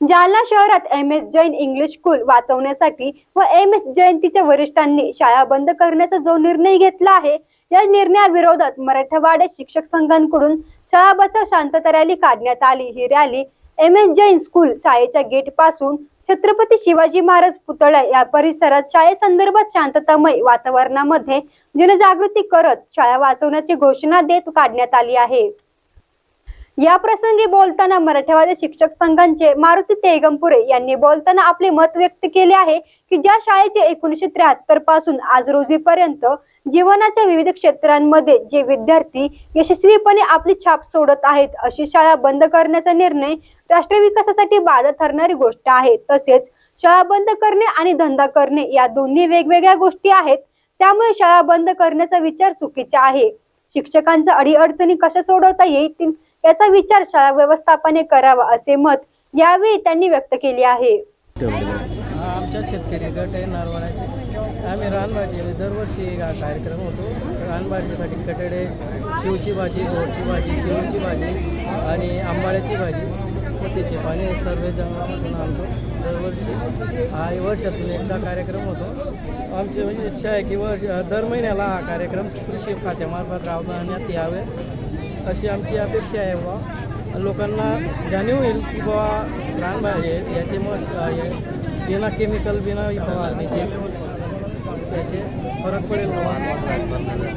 जालना शहरात M S Jain English school वाचवण्यासाठी व एम एस जयंतीच्या वरिष्ठांनी शाळा बंद करण्याचा जो निर्णय घेतला आहे या निर्णयाविरोधात मराठवाडा शिक्षक संघांकडून शाळा बचाव शांतता रॅली काढण्यात आली. ही rally M S Jain school शाळेच्या गेटपासून छत्रपती शिवाजी महाराज पुतळा या परिसरात शाळेसंदर्भात शांततामय वातावरणामध्ये जनजागृती करत शाळा वाचवण्याची घोषणा देत काढण्यात आली आहे. या प्रसंगी बोलताना मराठवाडा शिक्षक संघांचे मारुती तेगमपुरे यांनी बोलताना आपले मत व्यक्त केले आहे की ज्या शाळेचे एकोणीशे त्र्याहत्तरपासून आज रोजीपर्यंत जीवनाच्या विविध क्षेत्रांमध्ये जे विद्यार्थी यशस्वीपणे आपली छाप सोडत आहेत अशी शाळा बंद करण्याचा निर्णय राष्ट्र विकासासाठी बाधा ठरणारी गोष्ट आहे. तसेच शाळा बंद करणे आणि धंदा करणे या दोन्ही वेगवेगळ्या गोष्टी आहेत. त्यामुळे शाळा बंद करण्याचा विचार चुकीचा आहे. शिक्षकांच्या अडीअडचणी कशा सोडवता येतील? याचा विचार शाळा व्यवस्थापने करावा असे मत यावेळी त्यांनी व्यक्त केले आहे. आमच्या शेतकरी गट आहे नारवणाचे आम्ही रानभाजी दरवर्षी हा कार्यक्रम होतो. रानभाजीसाठी कटडे शिवची भाजी गोडची भाजी किळूची भाजी आणि आंबाळ्याची भाजी. त्याची पाणी सर्व जंगलामधून आणतो. दरवर्षी हा वर्षातून एकदा कार्यक्रम होतो. आमची म्हणजे इच्छा आहे की वर्ष दर महिन्याला हा कार्यक्रम कृषी खात्यामार्फत राबवण्यात यावे. अशी आमची अपेक्षा आहे बा लोकांना जाणीव होईल की बाबा रानभाजी आहेत याचे मग बिना केमिकल बिना फवारणीचे त्याचे फरक पडेल बाबा